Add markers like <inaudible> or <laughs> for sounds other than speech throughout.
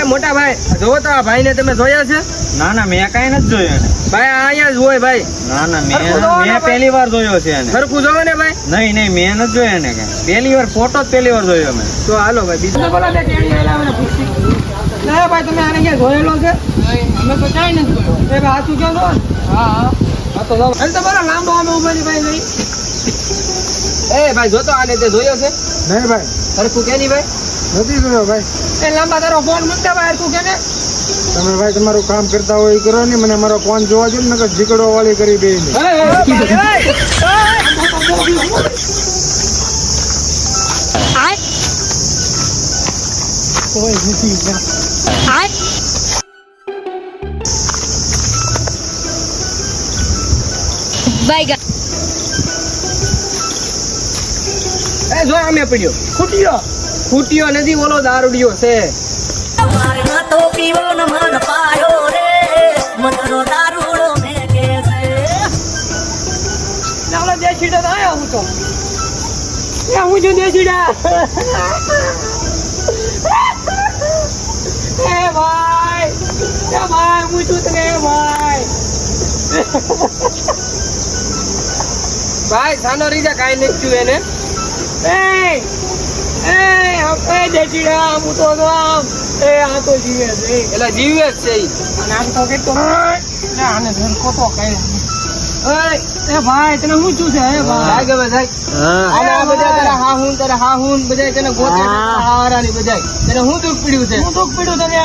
એ મોટા ભાઈ જોવો તો આ ભાઈ ને તમે જોયા છે? ના ના મેં કાંઈ નથી જોયો ભાઈ અહીંયા જ હોય ભાઈ. ના ના મેં મેં પહેલી વાર જોયો છે એને. સરખું જોવો ને ભાઈ. નહીં નહીં મેં નથી જોયો એને કઈ. પહેલી વાર ફોટો જ પહેલી વાર જોયો મેં. તો હાલો ભાઈ બીજું. બોલો પૂછી ના ભાઈ તમે આને ક્યાં જોયેલો છે? અમે તો ક્યાંય નથી જોયો. એ ભાઈ હાચું કેમ છો? હા હા. તો બોલો લાંબો અમે ઉભેલી ભાઈ નહીં <laughs> એ ભાઈ જોતો આને તે જોયો છે? નહીં ભાઈ. સરખું કે નહીં ભાઈ? નથી જોયો ભાઈ એ લાંબા તારો ફોન મૂકતા ભાઈ તું કે ને તમે ભાઈ તમારું કામ કરતા હોય એ કરો ને મને મારો ફોન જોવા દો ને નકર જીકડો વાળી કરી દે ને એ, એ, એ, ભાઈ, એ, એ. Bye એ જો આમે પડ્યો ખૂટ્યો ખૂટ્યો નથી ઓલો દારૂડિયો છે. મારના તો પીવો ન મન પાયો રે. મનનો દારૂડો મેકે છે. દેશીડા આયા હું તો. એ હું છું દેશીડા. એ ભાઈ એ ભાઈ હું છું તને ભાઈ. ભાઈ સાનો રીજા કાઈ નથી થયું એને. એ ભાઈ તને શું છું છે? એ ભાઈ. ગમે થાય અને આ બધા તારા હા હું તારા હા હું બધા તને ગોતે છે, તારા હારાની બધા તને હું દુઃખ પીડ્યું છે? હું દુઃખ પડ્યું તને?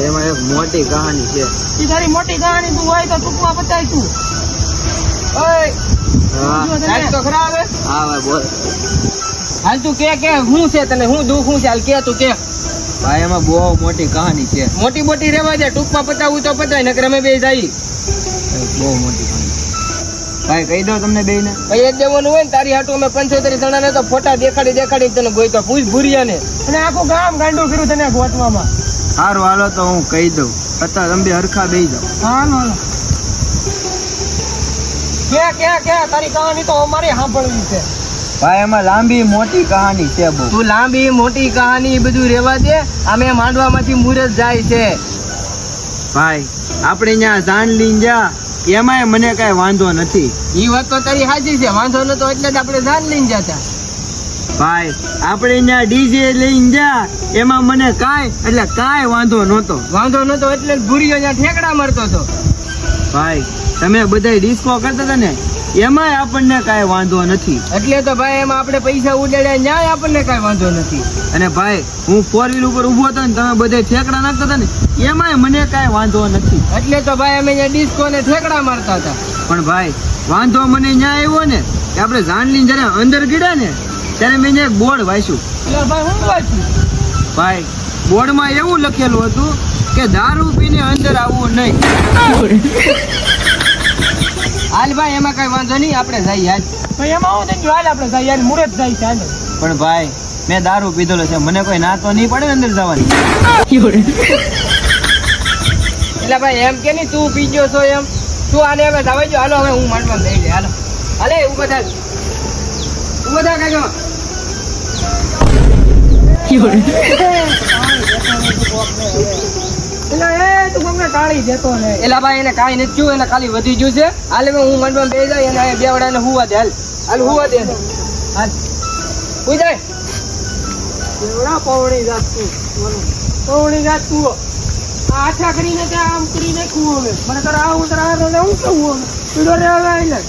એમાં એક મોટી કહાની છે. ઈ તારી મોટી કહાની તું હોય તો ટૂંકમાં બતાય તું. ઓય તો ખરા હા? ભાઈ બોલ. હાલ તું કે કે હું છે તને હું દુઃખ હું છે? હાલ કે તું કે. ભાઈ એમાં બહુ મોટી કહાની છે. મોટી મોટી રેવા દે ટૂંકમાં પતાવું તો પતાય નકર અમે બે જાય. બહુ મોટી કહાની ભાઈ કહી દો તમને બેને ભાઈ એક દેવાનું હોય ને તારી હાટુ અમે પંચોતેર જણા ને તો ફોટા દેખાડી દેખાડી તને ગોઈતો પૂછ ભૂરિયા ને અને આખું ગામ ગાંડું કર્યું તને ગોતવામાં. સારું હાલો તો હું કહી દઉં. અત્યારે તમે હરખા બેસી જાઓ. હાલો હાલો. ક્યાં ક્યાં ક્યાં તારી કહાની તો અમારે સાંભળવી છે. ભાઈ એમાં લાંબી મોટી કહાની છે બહુ. તું લાંબી મોટી કહાની બધું રેવા દે. અમે માંડવામાંથી મુરત જાય છે. ભાઈ આપણે ત્યાં જાણ લઈને જા. એમાંય મને કાંઈ વાંધો નથી. એ વાત તો તારી સાચી છે. વાંધો નતો એટલે જ આપણે જાન લઈને જતા. ભાઈ આપણે ત્યાં ડીજે લઈને જા. એમાં મને કાંઈ એટલે કાંઈ વાંધો નહોતો. વાંધો નહોતો એટલે ભૂરીઓ ત્યાં ઠેકડા મારતો હતો. ભાઈ તમે બધા ડિસ્કો કરતા હતા ને? એમાંય આપણને કાંઈ વાંધો નથી. એટલે તો ભાઈ એમાં આપણે પૈસા ઉડાડ્યા ન્યાય આપણને કાંઈ વાંધો નથી. અને ભાઈ હું ફોર વ્હીલ ઉપર ઊભો હતો ને તમે બધે ઠેકડા નાખતા હતા ને એમાંય મને કાંઈ વાંધો નથી. એટલે તો ભાઈ અમે અહીંયા ડિસ્કો ને ઠેકડા મારતા હતા. પણ ભાઈ વાંધો મને ન્યાય આવ્યો ને કે આપણે જાનલીને જ્યારે અંદર ગીડ્યા ને ત્યારે મેં એક બોર્ડ વાંચ્યું. એટલે ભાઈ હું વાંચ્યું? ભાઈ બોર્ડમાં એવું લખેલું હતું કે દારૂ પીને અંદર આવવું નહીં. <laughs> હાલ ભાઈ એમાં કઈ વાંધો નહીં આપણે જઈએ હાલ. તો એમાં હું થઈને હાલ આપણે જઈએ હાલ મુરત જાય છે હાલ. પણ ભાઈ મેં દારૂ પીધેલો છે. મને કોઈ ના તો નહીં પડે ને અંદર જવાની. એટલે ભાઈ એમ કે નહીં તું પીજો છો એમ. તું આને હવે જવાઈ જો હાલો હવે હું માંડવા લઈ લે હાલો. હાલે હું બધા હું બધા કાકા. એટલે એ એલા ભાઈ એને કાઈ નથી થયું એને ખાલી વધી ગયું છે. હાલે હું મંડમાં બે જાય અને બે વડાને હુવા દે હાલ. હાલ દે હાલ. હુઈ જાય. એવડા પૌણી જાત તું પૌણી આઠા કરીને ત્યાં આમ કરીને કુવો હવે મને તારે આ હું તારા આ હું કહું પીડો રે આવે એટલે